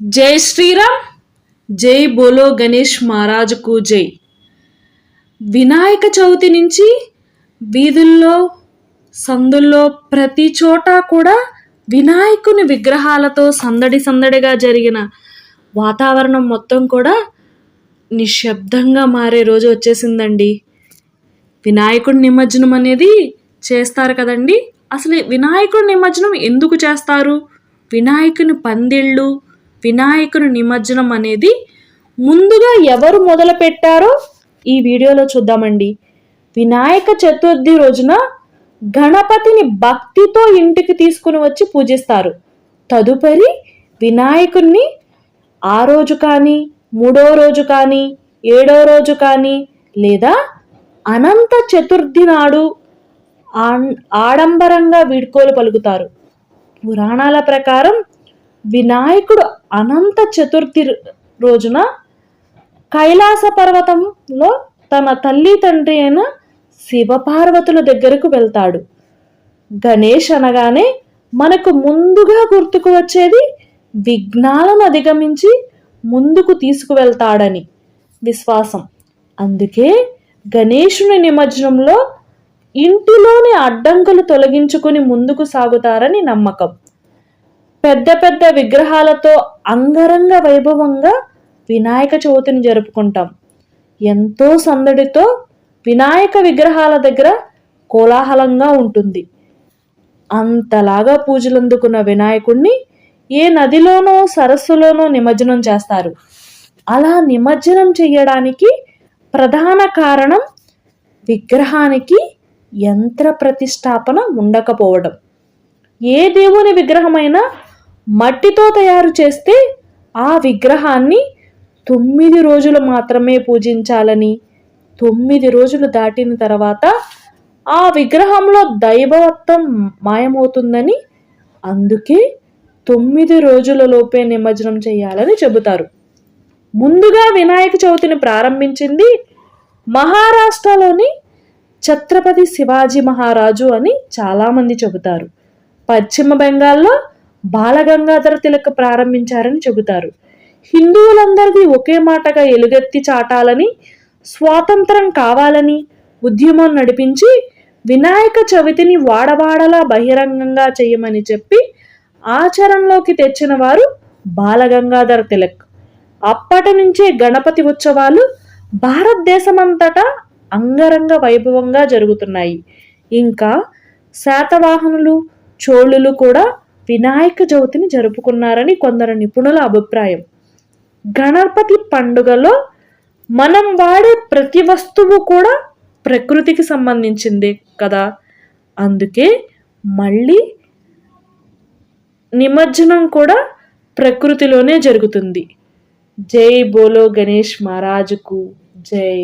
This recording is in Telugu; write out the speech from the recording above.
జై శ్రీరామ్ జై బోలో గణేష్ మహారాజుకు జై. వినాయక చవితి నుంచి వీధుల్లో సందుల్లో ప్రతి చోట కూడా వినాయకుని విగ్రహాలతో సందడి సందడిగా జరిగిన వాతావరణం మొత్తం కూడా నిశ్శబ్దంగా మారే రోజు వచ్చేసిందండి. వినాయకుడి నిమజ్జనం అనేది చేస్తారు కదండి. అసలు వినాయకుడి నిమజ్జనం ఎందుకు చేస్తారు? వినాయకుని పందిళ్ళు వినాయకుని నిమజ్జనం అనేది ముందుగా ఎవరు మొదలు పెట్టారో ఈ వీడియోలో చూద్దామండి. వినాయక చతుర్థి రోజున గణపతిని భక్తితో ఇంటికి తీసుకుని వచ్చి పూజిస్తారు. తదుపరి వినాయకుణ్ణి ఆ రోజు కానీ మూడో రోజు కానీ ఏడో రోజు కానీ లేదా అనంత చతుర్థి నాడు ఆడంబరంగా వీడ్కోలు పలుకుతారు. పురాణాల ప్రకారం వినాయకుడు అనంత చతుర్థి రోజున కైలాస పర్వతంలో తన తల్లి తండ్రి అయిన శివపార్వతుల దగ్గరకు వెళ్తాడు. గణేష్ అనగానే మనకు ముందుగా గుర్తుకు వచ్చేది విఘ్నాలను అధిగమించి ముందుకు తీసుకువెళ్తాడని విశ్వాసం. అందుకే గణేషుని నిమజ్జనంలో ఇంటిలోని అడ్డంకులు తొలగించుకుని ముందుకు సాగుతారని నమ్మకం. పెద్ద పెద్ద విగ్రహాలతో అంగరంగ వైభవంగా వినాయక చవితిని జరుపుకుంటాం. ఎంతో సందడితో వినాయక విగ్రహాల దగ్గర కోలాహలంగా ఉంటుంది. అంతలాగా పూజలు అందుకున్న ఏ నదిలోనో సరస్సులోనో నిమజ్జనం చేస్తారు. అలా నిమజ్జనం చేయడానికి ప్రధాన కారణం విగ్రహానికి యంత్ర ప్రతిష్టాపన ఉండకపోవడం. ఏ దేవుని విగ్రహమైనా మట్టితో తయారు చేస్తే ఆ విగ్రహాన్ని తొమ్మిది రోజులు మాత్రమే పూజించాలని. తొమ్మిది రోజులు దాటిన తర్వాత ఆ విగ్రహంలో దైవత్వం మాయమవుతుందని అందుకే తొమ్మిది రోజులలోపే నిమజ్జనం చేయాలని చెబుతారు. ముందుగా వినాయక చవితిని ప్రారంభించింది మహారాష్ట్రలోని ఛత్రపతి శివాజీ మహారాజు అని చాలామంది చెబుతారు. పశ్చిమ బెంగాల్లో బాలగంగాధర తిలక్ ప్రారంభించారని చెబుతారు. హిందువులందరిది ఒకే మాటగా ఎలుగెత్తి చాటాలని స్వాతంత్రం కావాలని ఉద్యమం నడిపించి వినాయక చవితిని వాడవాడలా బహిరంగంగా చేయమని చెప్పి ఆచరణలోకి తెచ్చిన వారు బాలగంగాధర తిలక్. అప్పటి నుంచే గణపతి ఉత్సవాలు భారతదేశమంతటా అంగరంగ వైభవంగా జరుగుతున్నాయి. ఇంకా శాతవాహనులు చోళులు కూడా వినాయక చవితిని జరుపుకున్నారని కొందరు నిపుణుల అభిప్రాయం. గణపతి పండుగలో మనం వాడే ప్రతి వస్తువు కూడా ప్రకృతికి సంబంధించింది కదా. అందుకే మళ్ళీ నిమజ్జనం కూడా ప్రకృతిలోనే జరుగుతుంది. జై బోలో గణేష్ మహారాజుకు జై.